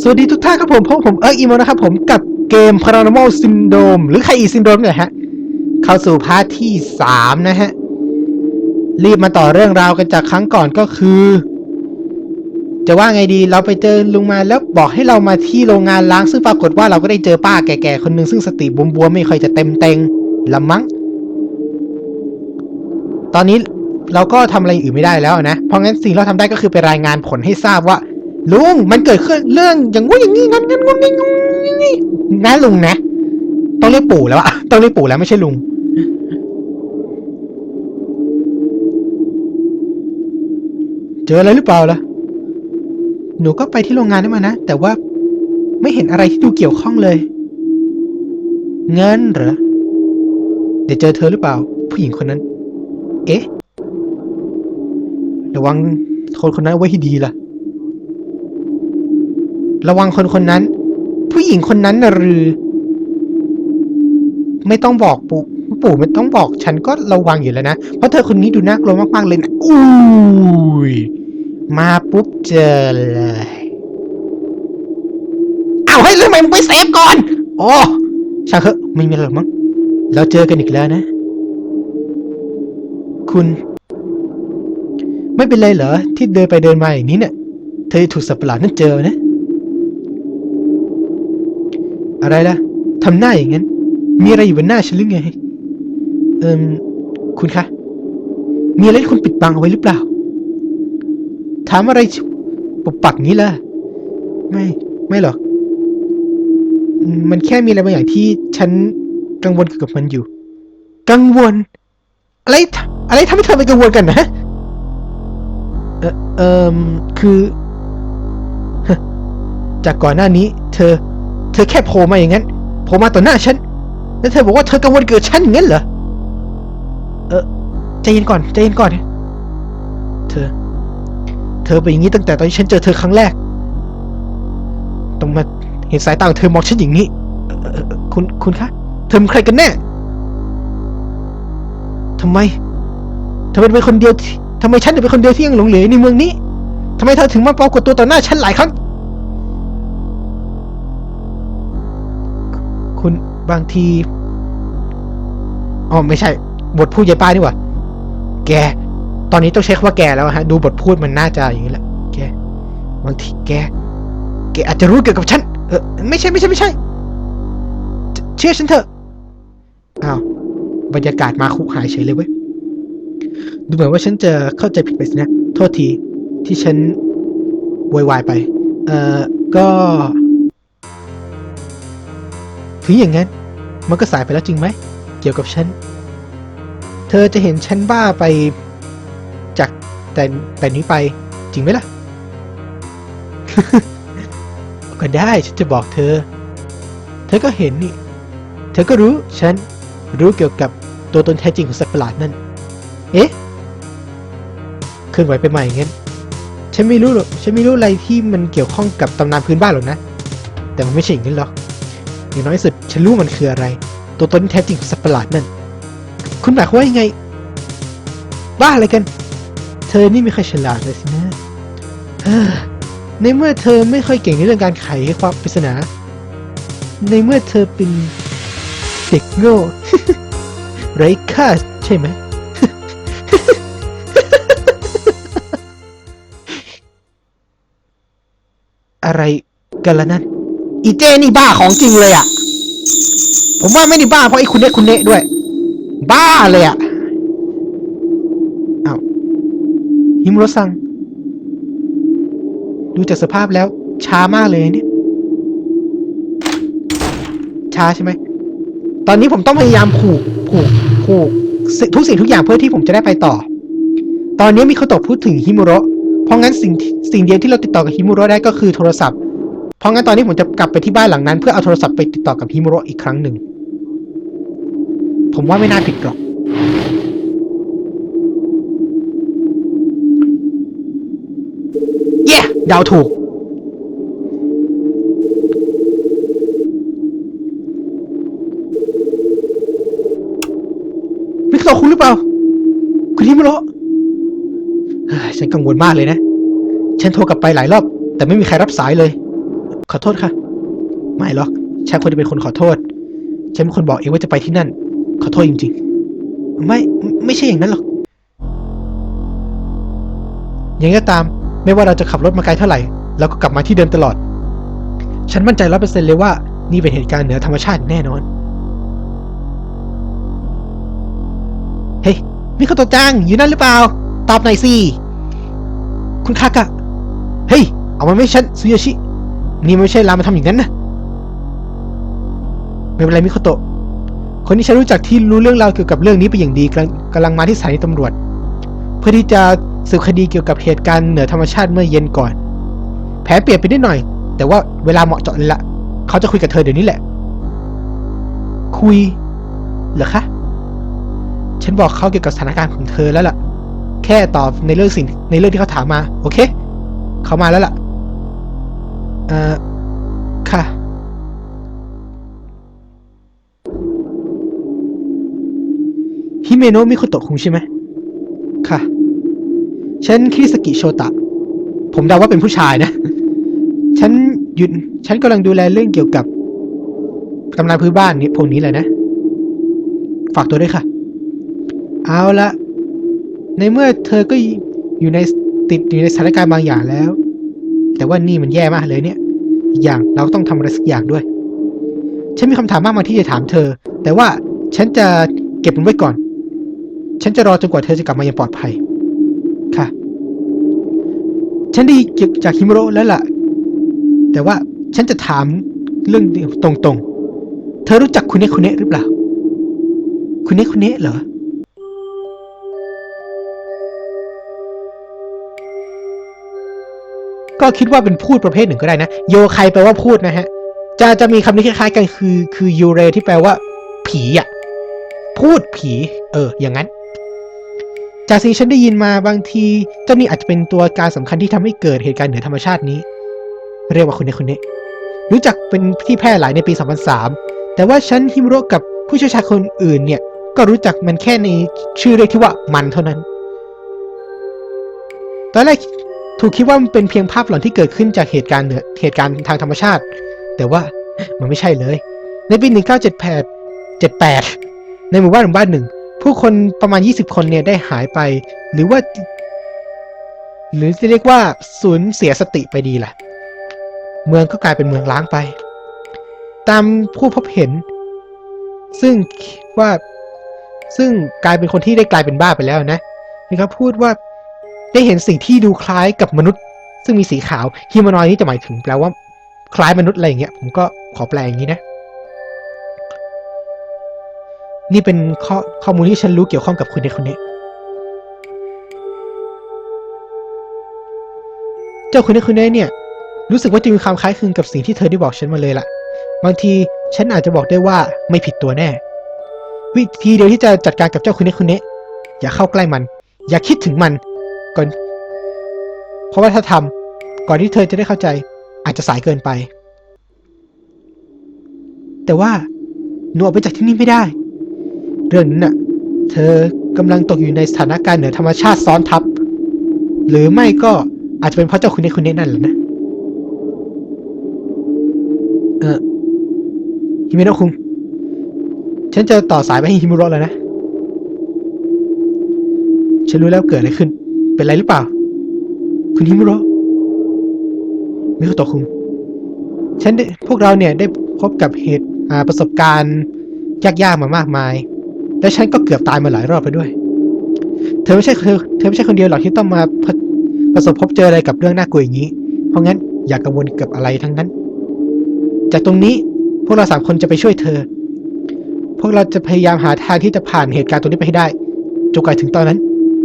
สวัสดีทุกท่านครับผมพบผมเอิร์กอีโมนะครับผมกับเกม Paranormal Syndrome หรือใครอีซินโดรมเนี่ยฮะ เข้าสู่พาร์ทที่ 3 นะฮะ รีบมาต่อเรื่องราวกันจากครั้งก่อนก็คือ จะว่าไงดีเราไปเจอลุงมาแล้วบอกให้เรามาที่โรงงานล้างซึ่งปรากฏว่าเราก็ได้เจอป้าแก่ๆคนหนึ่งซึ่งสติบวมๆไม่ค่อยจะเต็มเต็งละมั้ง ตอนนี้เราก็ทำอะไรอื่นไม่ได้แล้วนะ เพราะงั้นสิ่งที่เราทำได้ก็คือไปรายงานผลให้ทราบว่า ลุงมันเกิดขึ้นเรื่องอย่างงู้นอย่างนี้งั้นงั้นงุ้นงี้งุ้นงี้นะลุงนะ ต้องเรียกปู่แล้วอะต้องเรียกปู่แล้วไม่ใช่ลุงเจออะไรหรือเปล่าล่ะ หนูก็ไปที่โรงงานได้มานะ แต่ว่าไม่เห็นอะไรที่ดูเกี่ยวข้องเลย เงินเหรอ เดี๋ยวเจอเธอหรือเปล่า ผู้หญิงคนนั้น เอ๊ะ ระวังคนคนนั้นไว้ให้ดีล่ะ ระวังคนคนนั้น ผู้หญิงคนนั้นนะหรือ ไม่ต้องบอกปู่ปู่ไม่ต้องบอก ฉันก็ระวังอยู่แล้วนะ เพราะเธอคนนี้ดูน่ากลัวมากๆเลยนะอุ้ย มาปุ๊บเจอเลยเอาวเฮ้ยเรื่องไหมมึงไปเซฟก่อน โอ้ช่างเถอะไม่มีอะไรหรอกมั้งเราเจอกันอีกแล้วนะ คุณ ไม่เป็นไรเหรอ ที่เดินไปเดินมาอย่างนี้เนี่ยเธอถูกสัตว์ประหลาดนั่นเจอนะ อะไรล่ะทำหน้าอย่างนั้น มีอะไรอยู่บนหน้าฉันหรือไง เอิมคุณคะ มีอะไรที่คุณปิดบังเอาไว้หรือเปล่า ถามอะไรปุบปักนี้ล่ะ ไม่ ไม่หรอก มันแค่มีอะไรบางอย่างที่ฉันกังวลเกี่ยวกับมันอยู่ กังวล อะไร อะไรทำให้เธอไปกังวลกันนะ เออเอิมคือ จากก่อนหน้านี้ เธอ เธอแค่โผล่มาอย่างนั้นโผล่มาต่อหน้าฉัน แล้วเธอบอกว่าเธอกังวลเกิดฉันอย่างนั้นเหรอ เออใจเย็นก่อนใจเย็นก่อน เธอ เธอเป็นอย่างนี้ตั้งแต่ตอนที่ฉันเจอเธอครั้งแรก ต้องมาเห็นสายตาของเธอมองฉันอย่างนี้ คุณคุณคะ เธอเป็นใครกันแน่ทำไมเธอเป็นคนเดียวที่ทำไมฉันถึงเป็นคนเดียวที่ยังหลงเหลือในเมืองนี้ทำไมเธอถึงมาปรากฏตัวต่อหน้าฉันหลายครั้ง คุณบางที อ๋อไม่ใช่ บทพูดยายป้านี่หว่า แก ตอนนี้ต้องใช้คำว่าแกแล้วฮะ ดูบทพูดมันน่าจะอย่างนี้แหละ แกบางทีแก แกอาจจะรู้เกี่ยวกับฉัน เออ ไม่ใช่ไม่ใช่ไม่ใช่ เช,ชื่อฉันเถอะ อ้าว บรรยากาศมาคุกหายเฉยเลยเว้ย ดูเหมือนว่าฉันจะเข้าใจผิดไปสินะ โทษทีที่ฉันโวยวายไป เอ่อ ก็ ถึงอย่างนั้น มันก็สายไปแล้วจริงไหม เกี่ยวกับฉัน เธอจะเห็นฉันบ้าไป แต่แต่นี้ไปจริงไหมล่ะ ก็ได้ฉันจะบอกเธอ เธอก็เห็นนี่ เธอก็รู้ฉันรู้เกี่ยวกับตัวตนแท้จริงของสัตว์ประหลาดนั่น เอ๊ะเคลื่อนไหวไปใหม่งั้น ฉันไม่รู้หรอกฉันไม่รู้อะไรที่มันเกี่ยวข้องกับตำนานพื้นบ้านหรอกนะ แต่มันไม่ใช่อย่างนั้นหรอก อย่างน้อยสุดฉันรู้มันคืออะไร ตัวตนแท้จริงของสัตว์ประหลาดนั่น คุณหมายความว่ายังไงบ้าอะไรกัน เธอนี่ไม่ค่อยฉลาดเลยสินะในเมื่อเธอไม่ค่อยเก่งในเรื่องการไขความปริศนา ในเมื่อเธอเป็นเด็กโง่ไร้ค่าใช่ไหม อะไรกันละนั่น อีเจนี่บ้าของจริงเลยอะ่ะ ผมว่าไม่ได้บ้าเพราะไอ้คุณเนะคุณเนะด้วย บ้าเลยอะะอ้าว ฮิมโรซัง ดูจากสภาพแล้ว ช้ามากเลยเนี่ย ช้าใช่ไหม ตอนนี้ผมต้องพยายามผูก ผูก ผูก ทุกสิ่งทุกอย่างเพื่อที่ผมจะได้ไปต่อ ตอนนี้มีคนตกพูดถึงฮิมุโระ เพราะงั้นสิ่งสิ่งเดียวที่เราติดต่อกับฮิมุโระได้ก็คือโทรศัพท์ เพราะงั้นตอนนี้ผมจะกลับไปที่บ้านหลังนั้น เพื่อเอาโทรศัพท์ไปติดต่อกับฮิมุโระอีกครั้งหนึ่ง ผมว่าไม่น่าผิดหรอก ดาถูก วิกร์คุณหรือเปล่า คุณฮิมโรฉันกังวลมากเลยนะ ฉันโทรกลับไปหลายรอบ แต่ไม่มีใครรับสายเลย ขอโทษค่ะ ไม่หรอกฉันควรจะเป็นคนขอโทษ ฉันเป็นคนบอกเองว่าจะไปที่นั่น ขอโทษจริง ๆ ไม่ ไม่ใช่อย่างนั้นหรอกยังไงก็ตาม ไม่ว่าเราจะขับรถมาไกลเท่าไหร่เราก็กลับมาที่เดิมตลอด ฉันมั่นใจร้อเปอร์เซ็นต์เลยว่านี่เป็นเหตุการณ์เหนือธรรมชาติแน่นอน เฮ้ยมิโคโตะจังอยู่นั่นหรือเปล่า ตอบหน่อยสิ คุณคากะ เฮ้ย เอามันไม่ให้ฉันซุยชิ นี่ไม่ใช่ลามาทำอย่างนั้นนะ ไม่เป็นไรมิโคโตะคนที่ฉันรู้จักที่รู้เรื่องราวเกี่ยวกับเรื่องนี้เป็นอย่างดีกำลังกำลังมาที่สถานีตำรวจ เพื่อที่จะ สืบคดีเกี่ยวกับเหตุการณ์เหนือธรรมชาติเมื่อเย็นก่อน แผลเปลี่ยนไปนิดหน่อย แต่ว่าเวลาเหมาะเจาะเลยละเขาจะคุยกับเธอเดี๋ยวนี้แหละ คุย เหรอคะ ฉันบอกเขาเกี่ยวกับสถานการณ์ของเธอแล้วล่ะ แค่ตอบในเรื่องสิ่งในเรื่องที่เขาถามมา โอเค เขามาแล้วล่ะ เอ่อ ค่ะฮิเมโนะมิโคโตะคุงใช่ไหมค่ะ ฉันคิริสกิโชตะ ผมเดาว่าเป็นผู้ชายนะ ฉันหยุดฉันกำลังดูแลเรื่องเกี่ยวกับตำราพื้นบ้านนี้พวกนี้เลยนะ ฝากตัวด้วยค่ะ เอาละในเมื่อเธอก็อยู่ในติดอยู่ในสถานการณ์บางอย่างแล้ว แต่ว่านี่มันแย่มากเลยเนี่ยอีกอย่างเราต้องทำอะไรสักอย่างด้วย ฉันมีคำถามมากมายที่จะถามเธอ แต่ว่าฉันจะเก็บมันไว้ก่อน ฉันจะรอจนกว่าเธอจะกลับมาอย่างปลอดภัย ฉันได้เก็บจากฮิมโรแล้วล่ะ แต่ว่าฉันจะถามเรื่องเดียวตรงๆ เธอรู้จักคุณเนะคุณเนะหรือเปล่า คุณเนะคุณเนะเหรอ ก็คิดว่าเป็นพูดประเภทหนึ่งก็ได้นะ โยใครแปลว่าพูดนะฮะ จะจะมีคำนี้คล้ายๆกันคือ คือยูเรที่แปลว่า ผีอะ พูดผี เออ อย่างนั้น จากสิ่งที่ฉันได้ยินมาบางที เจ้านี่อาจจะเป็นตัวการสำคัญที่ทำให้เกิดเหตุการณ์เหนือธรรมชาตินี้ เรียกว่าคุณเนคุณเนะรู้จักเป็นที่แพร่หลายในปี 2003 แต่ว่าฉันฮิมโรกับผู้เชี่ยวชาญคนอื่นเนี่ยก็รู้จักมันแค่ในชื่อเรียกที่ว่ามันเท่านั้น ตอนแรกถูกคิดว่ามันเป็นเพียงภาพหลอนที่เกิดขึ้นจากเหตุการณ์เหนือเหตุการณ์ทางธรรมชาติ แต่ว่ามันไม่ใช่เลย ในปี 1978 78 ในหมู่บ้านหมู่บ้านหนึ่ง ผู้คนประมาณ 20 คนเนี่ยได้หายไป หรือว่า หรือจะเรียกว่าสูญเสียสติไปดีล่ะเมืองก็กลายเป็นเมืองล้างไป ตามผู้พบเห็น ซึ่งว่าซึ่งกลายเป็นคนที่ได้กลายเป็นบ้าไปแล้วนะนะครับพูดว่าได้เห็นสิ่งที่ดูคล้ายกับมนุษย์ ซึ่งมีสีขาวฮิมานอยนี่จะหมายถึงแปลว่า คล้ายมนุษย์อะไรอย่างเงี้ยผมก็ขอแปลอย่างนี้นะ นี่เป็นข้อข้อมูลที่ฉันรู้เกี่ยวข้องกับคุณเด็กคนนี้ เจ้าคุณเด็กคนนี้เนี่ย รู้สึกว่าจะมีความคล้ายคลึงกับสิ่งที่เธอได้บอกฉันมาเลยล่ะ บางทีฉันอาจจะบอกได้ว่าไม่ผิดตัวแน่ วิธีเดียวที่จะจัดการกับเจ้าคุณเด็กคนนี้ อย่าเข้าใกล้มัน อย่าคิดถึงมัน ก่อน เพราะว่าถ้าทำก่อนที่เธอจะได้เข้าใจ อาจจะสายเกินไป แต่ว่าหนูออกไปจากที่นี่ไม่ได้ เรื่องนั้นน่ะ เธอกำลังตกอยู่ในสถานการณ์เหนือธรรมชาติซ้อนทับ หรือไม่ก็อาจจะเป็นเพราะเจ้าคุณนี้คุณนี้นั่นแหละนะ เออฮิเมโนะคุงฉันจะต่อสายไปให้ฮิมุโระแล้วนะ ฉันรู้แล้วเกิดอะไรขึ้น เป็นไรหรือเปล่า คุณฮิมุโระมิโคโตะคุงฉันได้พวกเราเนี่ยได้พบกับเหตุอาประสบการณ์ยากๆมามากมาย และฉันก็เกือบตายมาหลายรอบไปด้วย เธอไม่ใช่เธอเธอไม่ใช่คนเดียวหรอกที่ต้องมาประสบพบเจออะไรกับเรื่องน่ากลัวอย่างนี้ เพราะงั้นอย่ากกังวลกับอะไรทั้งนั้น จากตรงนี้พวกเราสามคนจะไปช่วยเธอ พวกเราจะพยายามหาทางที่จะผ่านเหตุการณ์ตรงนี้ไปให้ได้จนกว่าถึงตอนนั้น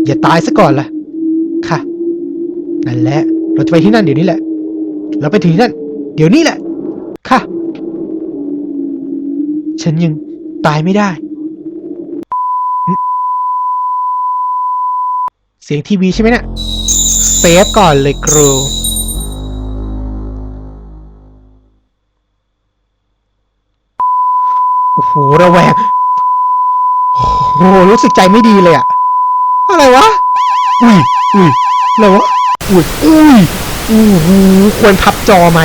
อย่าตายซะก่อนล่ะ ค่ะ นั่นแหละ เราจะไปที่นั่นเดี๋ยวนี้แหละ เราไปถึงที่นั่น เดี๋ยวนี้แหละ ค่ะ ฉันยังตายไม่ได้ เสียงทีวีใช่ไหมเนะี่ยเซฟก่อนเลยครู โอ้โห ระแวง โอ้โห รู้สึกใจไม่ดีเลยอะอะไรวะ อุ้ยอุ้ยอะไรวะ อุ้ยอุ้ยโอ้โหควรพับจอไหม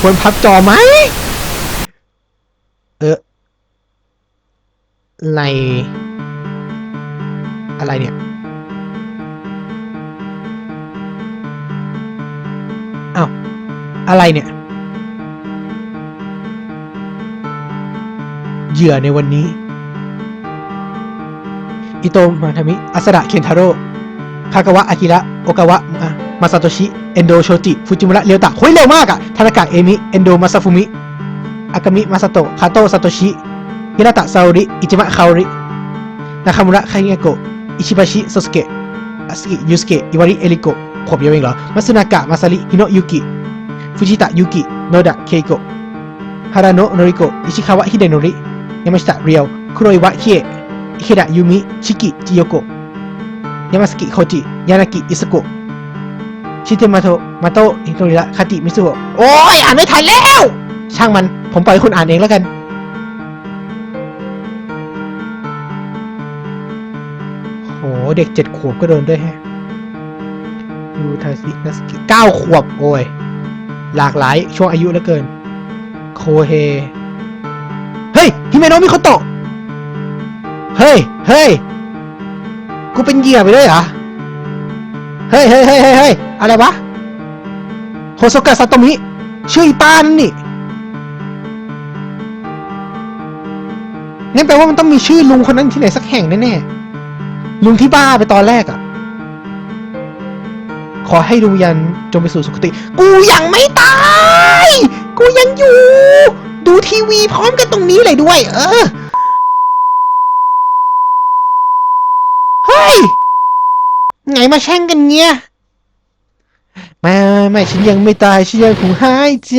ควรพับจอไหม เออในอะไรเนี่ย อะไรเนี่ย เหยื่อในวันนี้ อิโตมาทามิ อัสระเคนทาโร่ คากาวะ อากิระ โอกาวะ มาซาโตชิ เอนโด โชจิ ฟูจิมุระ เรียวตะโอ้ยเร็วมากอะทานากะ เอมิ เอนโด มาซาฟุมิ อากามิ มาซาโตะ คาโตะ ซาโตชิ ฮิราตะ ซาโอริ อิจิมะ คาโอริ นาคามุระ คาฮิเงโกะ อิชิบาชิ โซสเกะอาสกิ ยูสเกะ อิวาริ เอริโกะขวบเดียวเองเหรอ มัตสึนากะ มาซาริ ฮิโนะยุกิ ฟูจิตะยุกิโนดะเคโกะฮาราโนะโนริโกะอิชิคาวะฮิเดโนริยามาชิตะเรียวคุโรอิวะคิเอะอิเคดะยูมิชิกิจิโยโกะยามาสกิโคจิยานากิอิสโกะชิเตมาโตะมาโตะฮิโตริระคาติมิซุโอะโอ้ยอ่านไม่ทันแล้ว ช่างมันผมปล่อยคุณอ่านเองแล้วกันโหเด็กเจ็ดขวบก็โดนด้วยแฮะยูทาซินัสกิเก้าขวบ โอ้ย หลากหลายช่วงอายุเหลือเกิน โคเฮ เฮ้ยฮิเมโนะมิโคโตะ เฮ้ย เฮ้ย กูเป็นเหยื่อไปด้วยเหรอเฮ้ยเฮ้ยเฮ้ยเฮ้ยเฮ้ยอะไรวะ โฮโซกะซาโตมิ ชื่ออีปานนี่งั้นแปลว่ามันต้องมีชื่อลุงคนนั้นที่ไหนสักแห่งแน่ๆลุงที่บ้าไปตอนแรกอะ่ะ ขอให้ดวงวิญญาณจงไปสู่สุคติ กูยังไม่ตาย กูยังอยู่ ดูทีวีพร้อมกันตรงนี้เลยด้วย เออ เฮ้ย ไงมาแช่งกันเงี้ย ไม่ไม่ไม่ฉันยังไม่ตาย ฉันยังคงหายใจ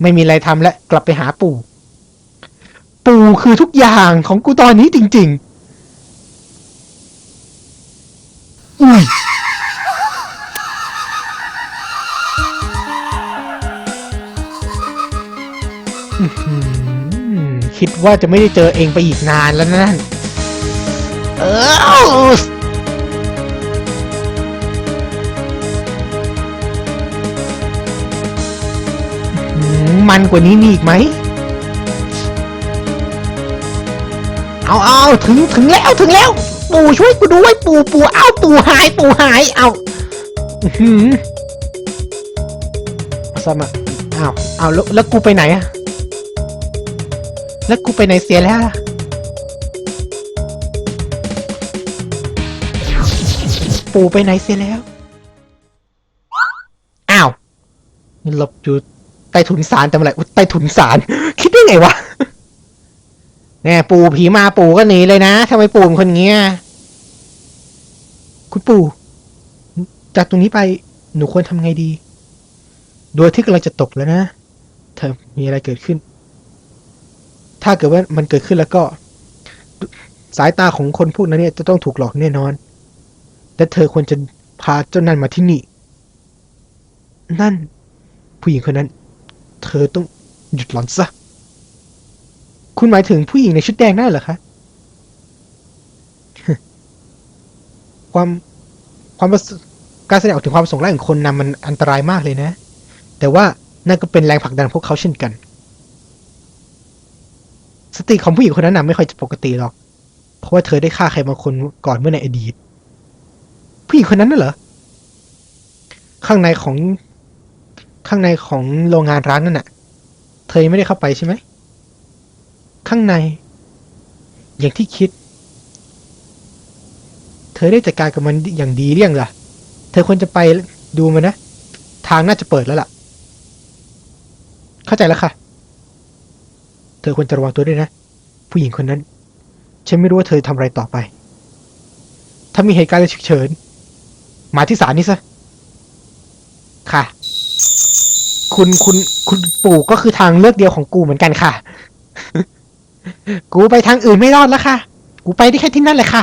ไม่มีอะไรทำแล้วกลับไปหาปู่ ปู่คือทุกอย่างของกูตอนนี้จริง ๆ อุ้ยอื้อหือคิดว่าจะไม่ได้เจอเองไปอีกนานแล้วนะนั่น เออหืมมันกว่านี้มีอีกไหม เอาเอาถึงถึงแล้วถึงแล้ว ปู่ช่วยกูด้วยปู่ปู่เอ้า ปู่หายปู่หายเอาอื้อหืมสมะอ้าเอาแล้วแล้วกูไปไหนอะแล้วกูไปไหนเสียแล้วล่ะปู่ไปไหนเสียแล้วอ้าวหลบอยู่ใต้ถุนศาลแต่เมื่อไรอุใต้ถุนศาลคิดได้ไงวะแน่ปู่ผีมาปู่ก็หนีเลยนะทำไมปู่เป็นคนเงี้ย คุณปู่ จากตรงนี้ไปหนูควรทำไงดีโดยที่กำลังจะตกแล้วนะเธอมีอะไรเกิดขึ้น ถ้าเกิดว่ามันเกิดขึ้นแล้วก็ สายตาของคนพวกนั้นเนี่ยจะต้องถูกหลอกแน่นอน และเธอควรจะพาเจ้านั่นมาที่นี่ นั่น ผู้หญิงคนนั้น เธอต้องหยุดหลอนซะ คุณหมายถึงผู้หญิงในชุดแดงนั่นเหรอคะ ความความประสการแสดงออกถึงความประสงค์ร้ายของคนนำมันอันตรายมากเลยนะ แต่ว่านั่นก็เป็นแรงผลักดันพวกเขาเช่นกัน สติของผู้หญิงคนนั้นน่ะไม่ค่อยจะปกติหรอก เพราะว่าเธอได้ฆ่าใครบางคนก่อนเมื่อในอดีต ผู้หญิงคนนั้นน่ะเหรอ ข้างในของข้างในของโรงงานร้างนั่นน่ะ เธอยังไม่ได้เข้าไปใช่ไหม ข้างใน อย่างที่คิด เธอได้จัดการกับมันอย่างดีเรี่ยงล่ะ เธอควรจะไปดูมันนะ ทางน่าจะเปิดแล้วล่ะ เข้าใจแล้วค่ะ เธอควรจะระวังตัวด้วยนะ ผู้หญิงคนนั้น ฉันไม่รู้ว่าเธอทำอะไรต่อไป ถ้ามีเหตุการณ์อะไรฉุกเฉิน มาที่ศาลนี่ซะ ค่ะ คุณคุณคุณปู่ก็คือทางเลือกเดียวของกูเหมือนกันค่ะ กูไปทางอื่นไม่รอดแล้วค่ะ กูไปได้แค่ที่นั่นแหละค่ะ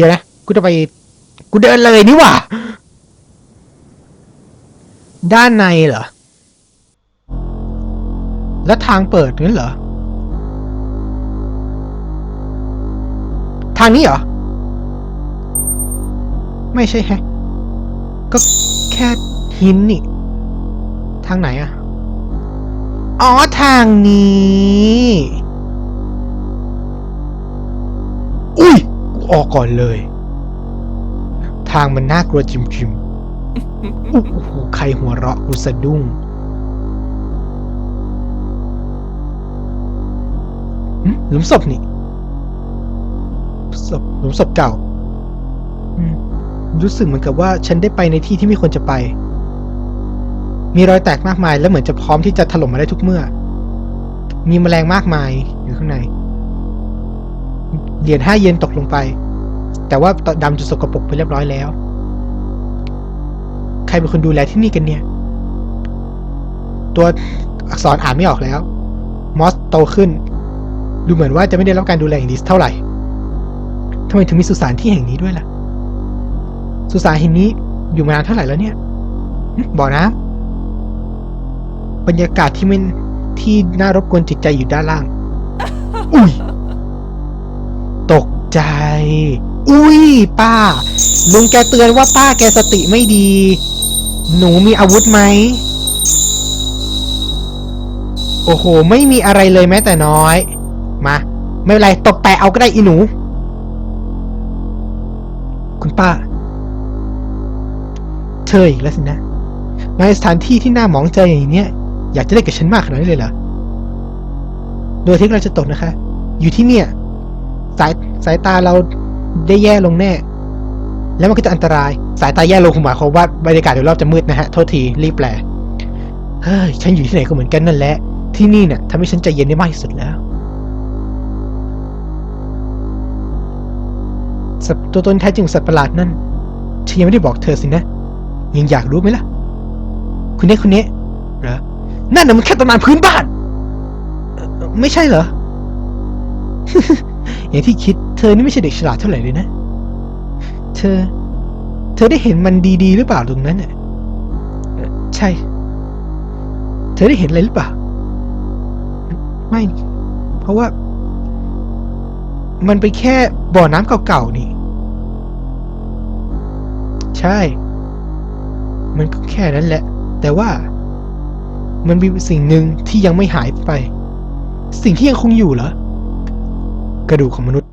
ดี๋ยวนะ กูจะไป กูเดินเลยนี่หว่า ด้านในเหรอ แล้วทางเปิดงั้นเหรอ ทางนี้เหรอ ไม่ใช่แฮะ ก็แค่หินนี่ ทางไหนอะอ๋อ ทางนี้ อุ้ย ออกก่อนเลย ทางมันน่ากลัวจิมจิมๆโอ้โหใครหัวเราะกูสะดุ้งหึหลุมศพนี่ศพหลุมศพเก่าอืมรู้สึกเหมือนกับว่าฉันได้ไปในที่ที่ไม่ควรจะไป มีรอยแตกมากมายและเหมือนจะพร้อมที่จะถล่มมาได้ทุกเมื่อ มีแมลงมากมายอยู่ข้างใน เหรียญห้าเยนตกลงไป แต่ว่าดำจนสกปรกไปเรียบร้อยแล้ว ใครเป็นคนดูแลที่นี่กันเนี่ย ตัวอักษรอ่านไม่ออกแล้ว มอสโตขึ้น ดูเหมือนว่าจะไม่ได้รับการดูแลอย่างดีเท่าไหร่ทำไมถึงมีสุสานที่แห่งนี้ด้วยล่ะ สุสานแห่งนี้อยู่มานานเท่าไหร่แล้วเนี่ยบ่อน้ำบรรยากาศที่ไม่ที่น่ารบกวนจิตใจอยู่ด้านล่าง อุ้ย ใจ อุ้ยป้า ลุงแกเตือนว่าป้าแกสติไม่ดี หนูมีอาวุธไหม โอ้โห ไม่มีอะไรเลยแม้แต่น้อย มา ไม่เป็นไรตบแปะเอาก็ได้อีหนู คุณป้า เธออีกแล้วสินะ มาสถานที่ที่น่าหมองใจอย่างเนี้ย อยากจะได้กับฉันมากขนาดนี้เลยเหรอโดยที่เราจะตกนะคะ อยู่ที่เนี่ย สาย สายตาเราได้แย่ลงแน่ แล้วมันก็จะอันตราย สายตาแย่ลงหมายความว่าบรรยากาศโดยรอบจะมืดนะฮะ โทษที รีบแปล เฮ้ย ฉันอยู่ที่ไหนก็เหมือนกันนั่นแหละ ที่นี่เนี่ยทำให้ฉันใจเย็นได้มากที่สุดแล้วสัตว์ตัวตนแท้จริงสัตว์ประหลาดนั่น ฉันยังไม่ได้บอกเธอสินะ ยังอยากรู้ไหมล่ะ คุณเนี้คุณเนี้เหรอ นั่นน่ะมันแค่ตำนานพื้นบ้าน ไม่ใช่เหรอ อย่างที่คิด เธอนี่ไม่ใช่เด็กฉลาดเท่าไหร่เลยนะ เธอ เธอได้เห็นมันดีๆ หรือเปล่าตรงนั้นน่ะเอ่อใช่ เธอได้เห็นอะไรหรือเปล่า ไม่ เพราะว่า มันเป็นแค่บ่อน้ำเก่าๆนี่ ใช่ มันก็แค่นั้นแหละ แต่ว่า มันมีสิ่งหนึ่งที่ยังไม่หายไป สิ่งที่ยังคงอยู่เหรอ กระดูกของมนุษย์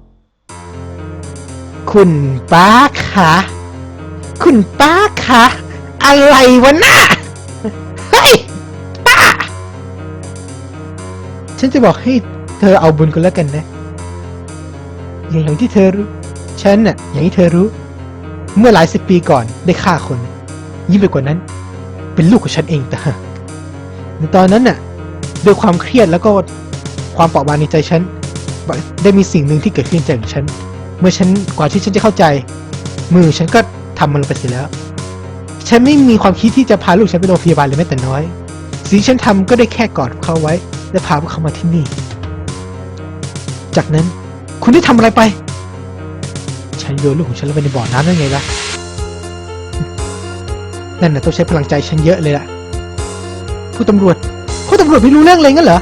คุณป้าคะคุณป้าคะอะไรวะน่ะเฮ้ยป้า ฉันจะบอกให้เธอเอาบุญกันแล้วกันนะ อย่างที่เธอรู้ ฉันน่ะ อย่างที่เธอรู้ เมื่อหลายสิบปีก่อนได้ฆ่าคน ยิ่งไปกว่านั้น เป็นลูกของฉันเองแต่ในตอนนั้นน่ะ ด้วยความเครียดแล้วก็ความเปราะบางในใจฉัน ได้มีสิ่งหนึ่งที่เกิดขึ้นใจของฉัน เมื่อฉันกว่าที่ฉันจะเข้าใจ มือฉันก็ทำมันลงไปเสียแล้ว ฉันไม่มีความคิดที่จะพาลูกฉันไปโรงพยาบาลเลยแม้แต่น้อย สิ่งที่ฉันทำก็ได้แค่กอดเขาไว้ และพาพวกเขามาที่นี่ จากนั้นคุณได้ทำอะไรไป ฉันโยนลูกของฉันลงไปในบ่อน้ำได้ไงล่ะ นั่นน่ะต้องใช้พลังใจฉันเยอะเลยล่ะ ผู้ตำรวจ ผู้ตำรวจไม่รู้เรื่องเลยงั้นเหรอ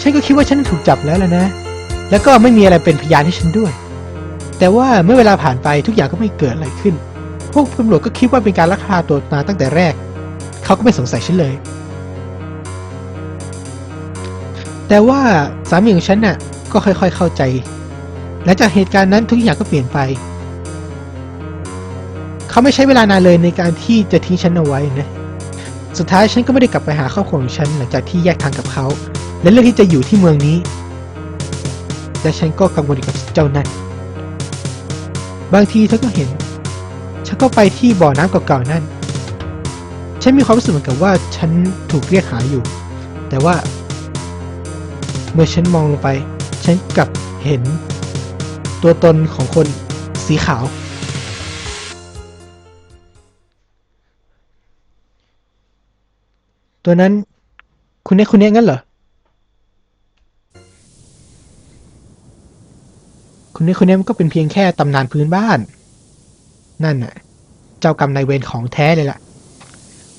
ฉันก็คิดว่าฉันถูกจับแล้วล่ะนะ แล้วก็ไม่มีอะไรเป็นพยานให้ฉันด้วย แต่ว่าเมื่อเวลาผ่านไปทุกอย่างก็ไม่เกิดอะไรขึ้น พวกตำรวจก็คิดว่าเป็นการลักพาตัวมาตั้งแต่แรก เขาก็ไม่สงสัยฉันเลย แต่ว่าสามีของฉันน่ะก็ค่อยๆเข้าใจ หลังจากเหตุการณ์นั้นทุกอย่างก็เปลี่ยนไป เขาไม่ใช้เวลานานเลยในการที่จะทิ้งฉันเอาไว้นะสุดท้ายฉันก็ไม่ได้กลับไปหาครอบครัวของฉันหลังจากที่แยกทางกับเขา และเลือกที่จะอยู่ที่เมืองนี้ และฉันก็กังวลกับเจ้านั่น บางทีเธอก็เห็น ฉันก็ไปที่บ่อน้ำเก่าๆนั่น ฉันมีความรู้สึกเหมือนกับว่าฉันถูกเรียกหาอยู่ แต่ว่า เมื่อฉันมองลงไป ฉันกลับเห็น ตัวตนของคนสีขาว ตัวนั้นคุณเนี้ยคุณเนี้ยงั้นเหรอ คนนี้คนนี้มันก็เป็นเพียงแค่ตำนานพื้นบ้าน นั่นน่ะ เจ้ากรรมนายเวรของแท้เลยล่ะ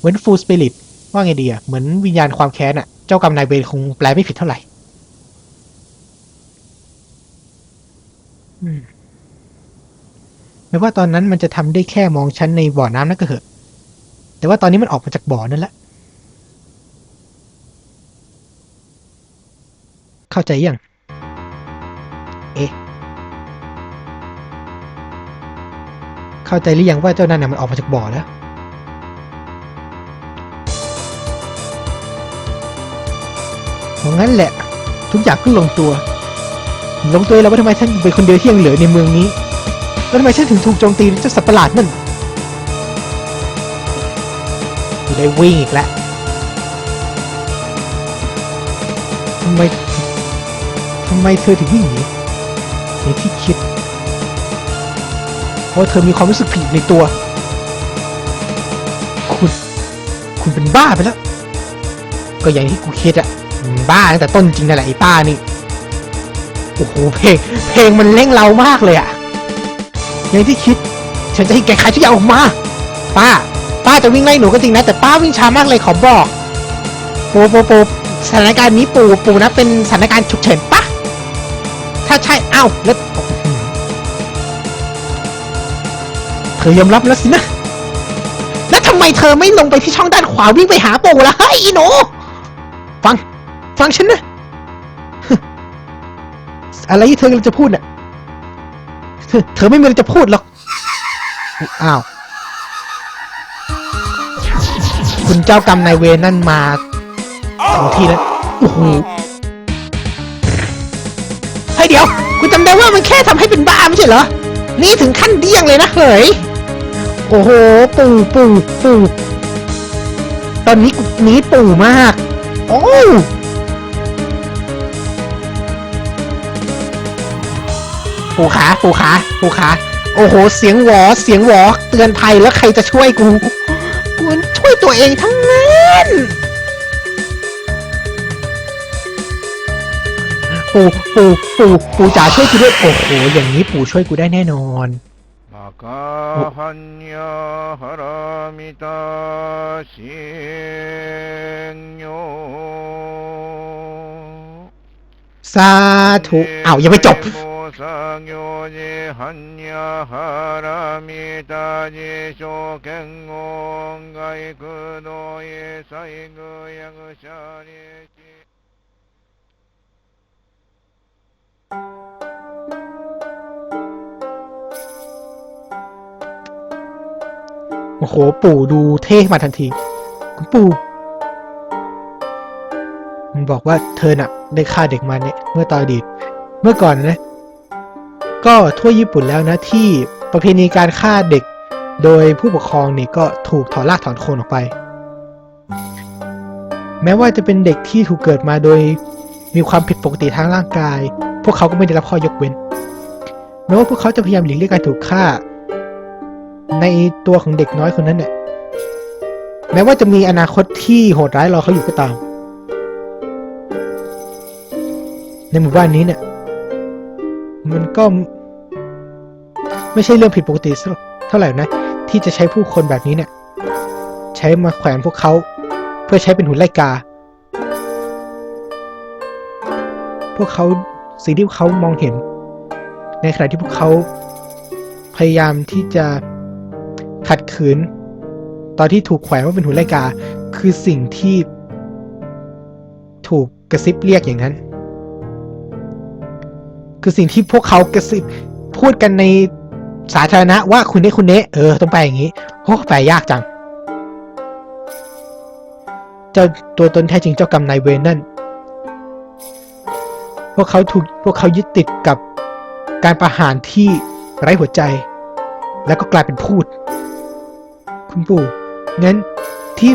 เว้นฟูลสปิริตว่าไงดีอะเหมือนวิญญาณความแค้นอะเจ้ากรรมนายเวรคงแปลไม่ผิดเท่าไหร่อืมไม่ว่าตอนนั้นมันจะทำได้แค่มองฉันในบ่อน้ำนั่นก็เหอะ แต่ว่าตอนนี้มันออกมาจากบ่อนั่นแหละ เข้าใจยัง เอ๊ะ เข้าใจหรือยังว่าเจ้านั่นน่ะมันออกมาจากบ่อแล้วงั้นแหละ ทุกอย่างก็ลงตัว ลงตัวแล้วว่าทำไมฉันเป็นคนเดียวที่ยังเหลือในเมืองนี้แล้วทำไมฉันถึงถูกโจมตีด้วยเจ้าสัตว์ประหลาดนั่นกูได้วิ่งอีกแล้วทำไมทำไมเธอถึงวิ่งหนีอย่างที่คิด ราะเธอมีความรู้สึกผิดในตัว คุณ คุณเป็นบ้าไปแล้ว ก็อย่างที่กูคิดอะบ้าตั้งแต่ต้นจริงนั่นแหละไอ้ป้านี่ โอ้โห เพลง เพลงมันเร่งเรามากเลยอะอย่างที่คิด ฉันจะให้แกขายทุกอย่างออกมา ป้า ป้าจะวิ่งไล่หนูก็จริงนะ แต่ป้าวิ่งช้ามากเลยขอบอกปูปูปูสถานการณ์นี้ปูปูนะเป็นสถานการณ์ฉุกเฉินปะถ้าใช่ เอ้าแล้ว ธอยอมรับแล้วสินะ แล้วทำไมเธอไม่ลงไปที่ช่องด้านขวาวิ่งไปหาปู่ล่ะเฮ้ยอีหนูฟัง ฟังฉันนะ อะไรที่เธอกำลังจะพูดน่ะเธอเธอไม่มีอะไรจะพูดหรอก อ้าว คุณเจ้ากรรมนายเวรนั่นมาสองทีแล้ว โอ้โหเฮ้ยเดี๋ยว คุณจำได้ว่ามันแค่ทำให้เป็นบ้าไม่ใช่เหรอ นี่ถึงขั้นเดี้ยงเลยนะเฮ้ย โอ้โห ปู่ปู่ปู่ตอนนี้กูนี้ปู่มาก โอ้ปู่ขาปู่ขาปู่ขาโอ้โห เสียงหวอเสียงหวอเตือนภัยแล้วใครจะช่วยกูกูช่วยตัวเองทั้งนั้นปู่ปู่ปู่ปู่จ๋าช่วยกูด้วยโอ้โหอย่างนี้ปู่ช่วยกูได้แน่นอน 가한야 하라미다 생요 사도 아우 이거 좀 상요니 한야 하라미다니 쇼갱온가이 그노의 사이그 양샤니 อ้โห ปู่ดูเท่มาทันที คุณปู่ มันบอกว่าเธอน่ะ ได้ฆ่าเด็กมาเนี่ยเมื่อตอนอดีต เมื่อก่อนนะ ก็ทั่วญี่ปุ่นแล้วนะที่ประเพณีการฆ่าเด็ก โดยผู้ปกครองเนี่ยก็ถูกถอนรากถอนโคนออกไป แม้ว่าจะเป็นเด็กที่ถูกเกิดมาโดยมีความผิดปกติทางร่างกาย พวกเขาก็ไม่ได้รับข้อยกเว้นแม้ว่าพวกเขาจะพยายามหลีกเลี่ยงการถูกฆ่า ในตัวของเด็กน้อยคนนั้นเนี่ยแม้ว่าจะมีอนาคตที่โหดร้ายรอเขาอยู่ก็ตาม ในหมู่บ้านนี้เนี่ย มันก็ ไม่ใช่เรื่องผิดปกติสักเท่าไหร่นะ ที่จะใช้ผู้คนแบบนี้เนี่ย ใช้มาแขวนพวกเขา เพื่อใช้เป็นหุ่นไล่กา พวกเขาสิ่งที่พวกเขามองเห็น ในขณะที่พวกเขาพยายามที่จะ ขัดขืน ตอนที่ถูกแขวนว่าเป็นหุ่นไล่กา คือสิ่งที่ถูกกระซิบเรียกอย่างนั้น คือสิ่งที่พวกเขากระซิบพูดกันในสาธารณะว่าคุณเนคุณเนเออต้องไปอย่างนี้โอ้แปยากจัง เจ้าตัวตนแท้จริงเจ้ากรรมนายเวรนั่น พวกเขาถูกพวกเขายึดติดกับการประหารที่ไร้หัวใจ แล้วก็กลายเป็นพูด คุณปู่งั้นที่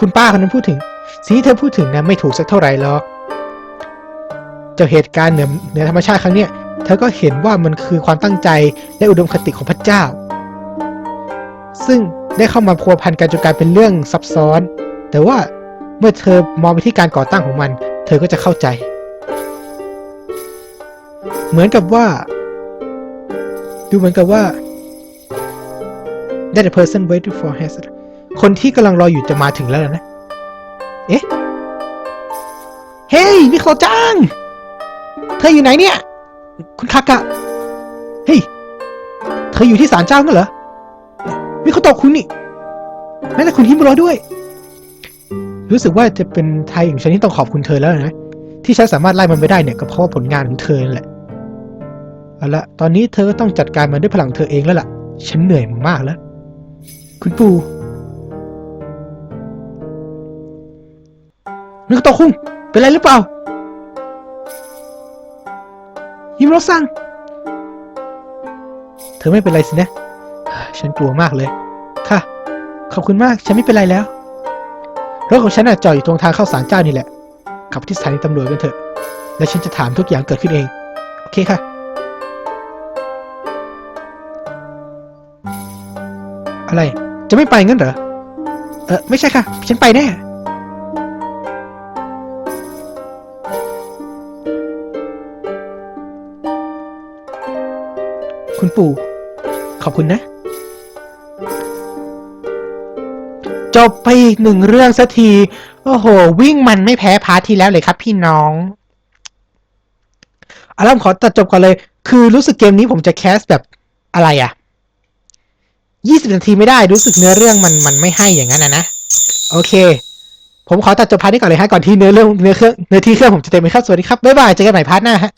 คุณป้าคนนั้นพูดถึงสิ่งที่เธอพูดถึงนะไม่ถูกสักเท่าไหร่หรอกเจ้าเหตุการณ์เหนือเหนือธรรมชาติครั้งเนี้ยเธอก็เห็นว่ามันคือความตั้งใจและอุดมคติของพระเจ้า ซึ่งได้เข้ามาพัวพันกันจนกลายเป็นเรื่องซับซ้อน แต่ว่าเมื่อเธอมองไปที่การก่อตั้งของมัน เธอก็จะเข้าใจ เหมือนกับว่า ดูเหมือนกับว่า that the person waiting for has คนที่กำลังรออยู่จะมาถึงแล้วนะ เอ๊ะ เฮ้ยมิโคจัง เธออยู่ไหนเนี่ย คุณคากะ เฮ้ย เธออยู่ที่ศาลเจ้างั้นเหรอมิโคโตะคุณนี่แม้แต่คุณฮิมโรด้วย รู้สึกว่าจะเป็นไทยอย่างฉันที่ต้องขอบคุณเธอแล้วนะ ที่ฉันสามารถไล่มันไปได้เนี่ยก็เพราะว่าผลงานของเธอนั่นแหละเอาละตอนนี้เธอก็ต้องจัดการมันด้วยพลังเธอเองแล้วล่ะ ฉันเหนื่อยมากแล้ว คุณปู่นึกโตคุงเป็นไรหรือเปล่าฮิมโรซัง เธอไม่เป็นไรสินะ ฉันกลัวมากเลย ค่ะ ขอบคุณมาก ฉันไม่เป็นไรแล้ว รถของฉันน่ะจอดอยู่ตรงทางเข้าศาลเจ้านี่แหละ ขับที่สถานีตำรวจกันเถอะ แล้วฉันจะถามทุกอย่างเกิดขึ้นเอง โอเคค่ะอะไร จะไม่ไปงั้นเหรอ เออไม่ใช่ค่ะ ฉันไปแน่ คุณปู่ ขอบคุณนะ จบไปอีกหนึ่งเรื่องสักที โอ้โห วิ่งมันไม่แพ้พาร์ทที่แล้วเลยครับพี่น้องอาล่ะผมขอตัดจบก่อนเลย คือรู้สึกเกมนี้ผมจะแคสแบบอะไรอะ ยี่สิบนาทีไม่ได้รู้สึกเนื้อเรื่องมันมันไม่ให้อย่างนั้นนะนะโอเค ผมขอตัดจบพาร์ทนี้ก่อนเลยฮะก่อนที่เนื้อเรื่องเนื้อเครื่องเนื้อที่เครื่องผมจะเต็มไปครับสวัสดีครับบ๊ายบายเจอกันใหม่พาร์ทหน้าฮะ